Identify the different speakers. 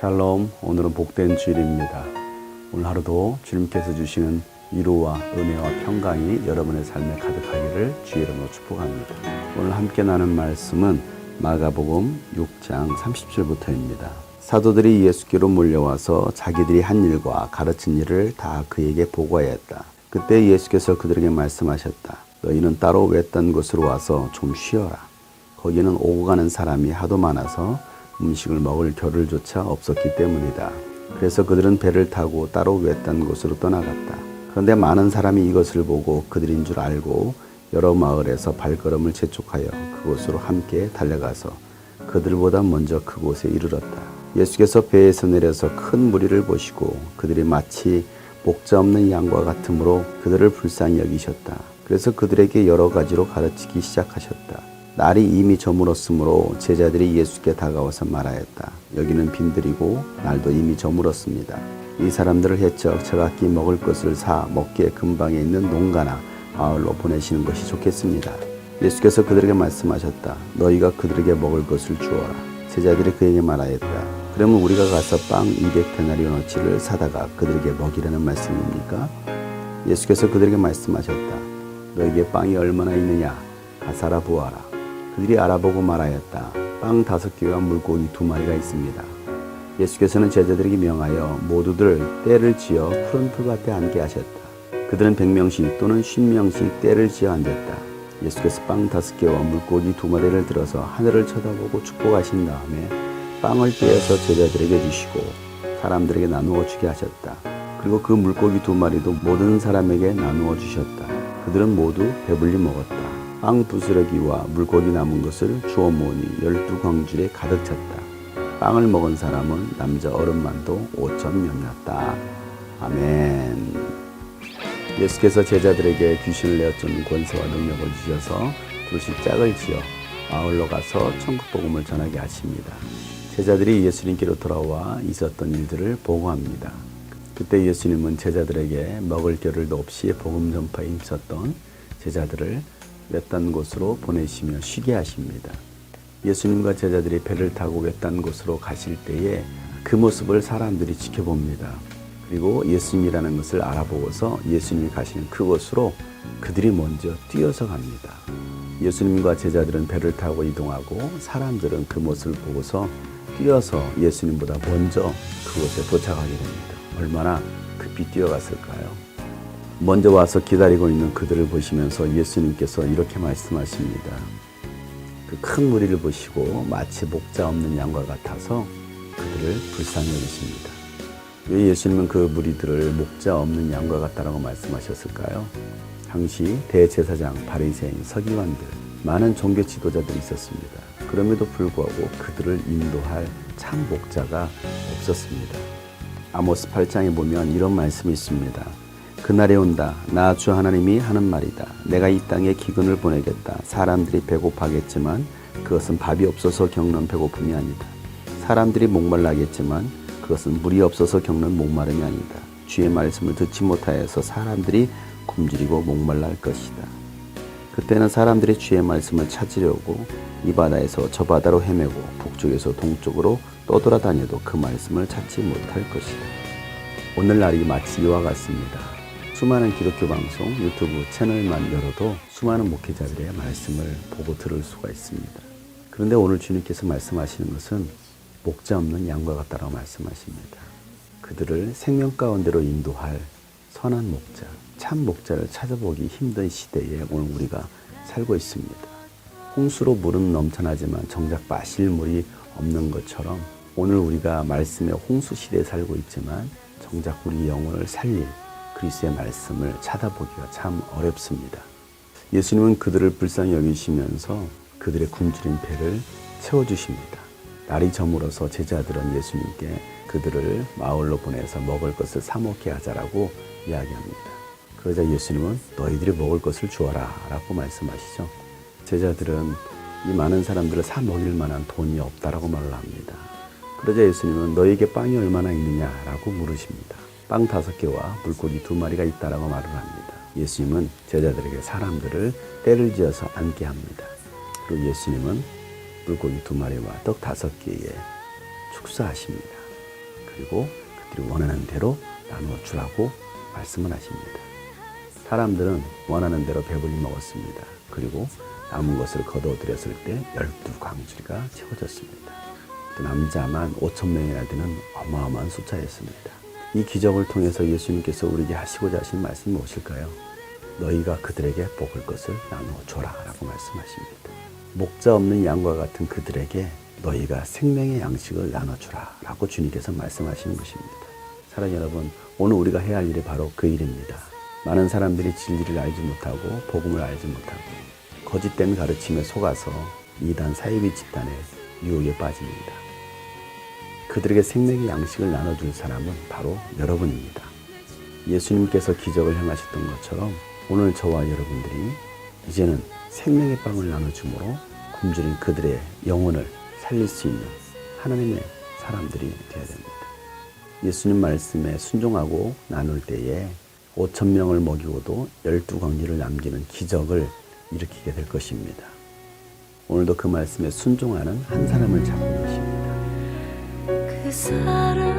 Speaker 1: 샬롬, 오늘은 복된 주일입니다. 오늘 하루도 주님께서 주시는 위로와 은혜와 평강이 여러분의 삶에 가득하기를 주의 이름으로 축복합니다. 오늘 함께 나눈 말씀은 마가복음 6장 30절부터입니다. 사도들이 예수께로 몰려와서 자기들이 한 일과 가르친 일을 다 그에게 보고하였다. 그때 예수께서 그들에게 말씀하셨다. 너희는 따로 외딴 곳으로 와서 좀 쉬어라. 거기는 오고 가는 사람이 하도 많아서 음식을 먹을 겨를조차 없었기 때문이다. 그래서 그들은 배를 타고 따로 외딴 곳으로 떠나갔다. 그런데 많은 사람이 이것을 보고 그들인 줄 알고 여러 마을에서 발걸음을 재촉하여 그곳으로 함께 달려가서 그들보다 먼저 그곳에 이르렀다. 예수께서 배에서 내려서 큰 무리를 보시고 그들이 마치 목자 없는 양과 같으므로 그들을 불쌍히 여기셨다. 그래서 그들에게 여러 가지로 가르치기 시작하셨다. 날이 이미 저물었으므로 제자들이 예수께 다가와서 말하였다. 여기는 빈들이고 날도 이미 저물었습니다. 이 사람들을 해쳐 저각기 먹을 것을 사 먹기에 근방에 있는 농가나 마을로 보내시는 것이 좋겠습니다. 예수께서 그들에게 말씀하셨다. 너희가 그들에게 먹을 것을 주어라. 제자들이 그에게 말하였다. 그러면 우리가 가서 빵 200데나리오너치를 사다가 그들에게 먹이라는 말씀입니까? 예수께서 그들에게 말씀하셨다. 너에게 빵이 얼마나 있느냐? 가사라 보아라. 그들이 알아보고 말하였다. 빵 다섯 개와 물고기 두 마리가 있습니다. 예수께서는 제자들에게 명하여 모두들 때를 지어 푸른 풀밭에 앉게 하셨다. 그들은 백 명씩 또는 쉰 명씩 때를 지어 앉았다. 예수께서 빵 다섯 개와 물고기 두 마리를 들어서 하늘을 쳐다보고 축복하신 다음에 빵을 떼어서 제자들에게 주시고 사람들에게 나누어 주게 하셨다. 그리고 그 물고기 두 마리도 모든 사람에게 나누어 주셨다. 그들은 모두 배불리 먹었다. 빵 부스러기와 물고기 남은 것을 주워 모으니 열두 광줄에 가득 찼다. 빵을 먹은 사람은 남자 어른만도 오천 명이었다. 아멘. 예수께서 제자들에게 귀신을 내어 쫓는 권세와 능력을 주셔서 두시 짝을 지어 마을로 가서 천국 복음을 전하게 하십니다. 제자들이 예수님께로 돌아와 있었던 일들을 보고합니다. 그때 예수님은 제자들에게 먹을 겨를도 없이 복음 전파에 힘썼던 제자들을 외딴 곳으로 보내시며 쉬게 하십니다. 예수님과 제자들이 배를 타고 외딴 곳으로 가실 때에 그 모습을 사람들이 지켜봅니다. 그리고 예수님이라는 것을 알아보고서 예수님이 가시는 그곳으로 그들이 먼저 뛰어서 갑니다. 예수님과 제자들은 배를 타고 이동하고 사람들은 그 모습을 보고서 뛰어서 예수님보다 먼저 그곳에 도착하게 됩니다. 얼마나 급히 뛰어갔을까요? 먼저 와서 기다리고 있는 그들을 보시면서 예수님께서 이렇게 말씀하십니다. 그 큰 무리를 보시고 마치 목자 없는 양과 같아서 그들을 불쌍히 여기십니다. 왜 예수님은 그 무리들을 목자 없는 양과 같다라고 말씀하셨을까요? 당시 대제사장, 바리새인, 서기관들, 많은 종교 지도자들이 있었습니다. 그럼에도 불구하고 그들을 인도할 참 목자가 없었습니다. 아모스 8장에 보면 이런 말씀이 있습니다. 그날에 온다. 나 주 하나님이 하는 말이다. 내가 이 땅에 기근을 보내겠다. 사람들이 배고파겠지만 그것은 밥이 없어서 겪는 배고픔이 아니다. 사람들이 목말라겠지만 그것은 물이 없어서 겪는 목마름이 아니다. 주의 말씀을 듣지 못하여서 사람들이 굶주리고 목말랄 것이다. 그때는 사람들이 주의 말씀을 찾으려고 이 바다에서 저 바다로 헤매고 북쪽에서 동쪽으로 떠돌아다녀도 그 말씀을 찾지 못할 것이다. 오늘날이 마치 이와 같습니다. 수많은 기독교 방송, 유튜브 채널만 열어도 수많은 목회자들의 말씀을 보고 들을 수가 있습니다. 그런데 오늘 주님께서 말씀하시는 것은 목자 없는 양과 같다라고 말씀하십니다. 그들을 생명 가운데로 인도할 선한 목자, 참 목자를 찾아보기 힘든 시대에 오늘 우리가 살고 있습니다. 홍수로 물은 넘쳐나지만 정작 마실 물이 없는 것처럼 오늘 우리가 말씀의 홍수 시대에 살고 있지만 정작 우리 영혼을 살릴 그리스의 말씀을 찾아보기가 참 어렵습니다. 예수님은 그들을 불쌍히 여기시면서 그들의 굶주린 배를 채워주십니다. 날이 저물어서 제자들은 예수님께 그들을 마을로 보내서 먹을 것을 사먹게 하자라고 이야기합니다. 그러자 예수님은 너희들이 먹을 것을 주어라 라고 말씀하시죠. 제자들은 이 많은 사람들을 사 먹일 만한 돈이 없다라고 말을 합니다. 그러자 예수님은 너에게 빵이 얼마나 있느냐라고 물으십니다. 빵 다섯 개와 물고기 두 마리가 있다라고 말을 합니다. 예수님은 제자들에게 사람들을 때를 지어서 앉게 합니다. 그리고 예수님은 물고기 두 마리와 떡 다섯 개에 축사하십니다. 그리고 그들이 원하는 대로 나누어 주라고 말씀을 하십니다. 사람들은 원하는 대로 배불리 먹었습니다. 그리고 남은 것을 거둬들였을 때 열두 광주리가 채워졌습니다. 또 남자만 5천 명이나 되는 어마어마한 숫자였습니다. 이 기적을 통해서 예수님께서 우리에게 하시고자 하신 말씀이 무엇일까요? 너희가 그들에게 먹을 것을 나누어 줘라 라고 말씀하십니다. 목자 없는 양과 같은 그들에게 너희가 생명의 양식을 나눠주라 라고 주님께서 말씀하시는 것입니다. 사랑 여러분, 오늘 우리가 해야 할 일이 바로 그 일입니다. 많은 사람들이 진리를 알지 못하고 복음을 알지 못하고 거짓된 가르침에 속아서 이단 사이비 집단의 유혹에 빠집니다. 그들에게 생명의 양식을 나눠줄 사람은 바로 여러분입니다. 예수님께서 기적을 행하셨던 것처럼 오늘 저와 여러분들이 이제는 생명의 빵을 나눠줌으로 굶주린 그들의 영혼을 살릴 수 있는 하나님의 사람들이 되어야 됩니다. 예수님 말씀에 순종하고 나눌 때에 5천 명을 먹이고도 열두 광리를 남기는 기적을 일으키게 될 것입니다. 오늘도 그 말씀에 순종하는 한 사람을 잡은 것입니다.
Speaker 2: 그 사랑